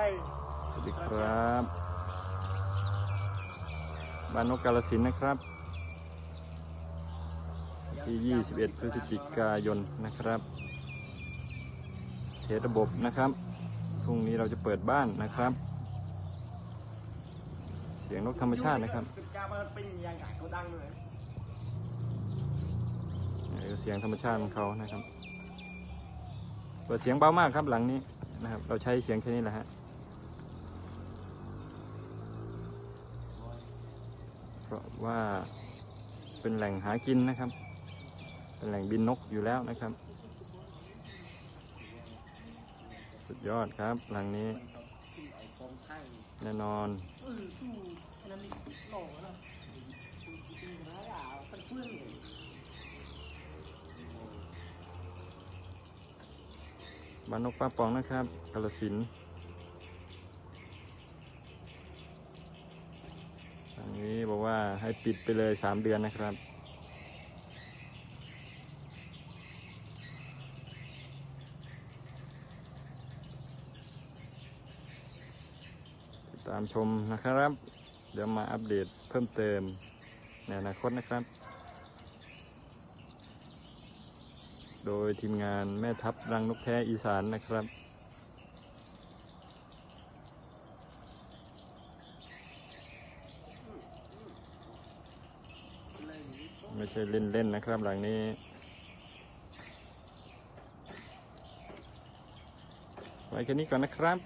สวัสดีครับบ้านนกกาลสินธุ์นะครับที่ 21 พฤศจิกายนนะครับเทสระบบนะครับพรุ่งนี้เราจะเปิดบ้านนะครับ เสียงนกธรรมชาตินะครับกามันเป็นยังไงเขาดังเลยนี่คือเสียงธรรมชาติของเขานะครับ เปิดเสียงเบามากครับหลังนี้นะครับ เราใช้เสียงแค่นี้แหละฮะ ราะว่าเป็นแหล่งหากินนะครับ เป็นแหล่งบินนกอยู่แล้วนะครับ สุดยอดครับหลังนี้ แน่นอนบ้านนกป้าปองนะครับกาลสินนี้บอกว่า ให้ปิดไปเลยสามเดือนนะครับติดตามชมนะครับ เดี๋ยวมาอัปเดตเพิ่มเติมในอนาคตนะครับ โดยทีมงานแม่ทัพรังนกแท้อีสานนะครับ ไม่ใช่เล่นๆนะครับ หลังนี้ไว้แค่นี้ก่อนนะครับ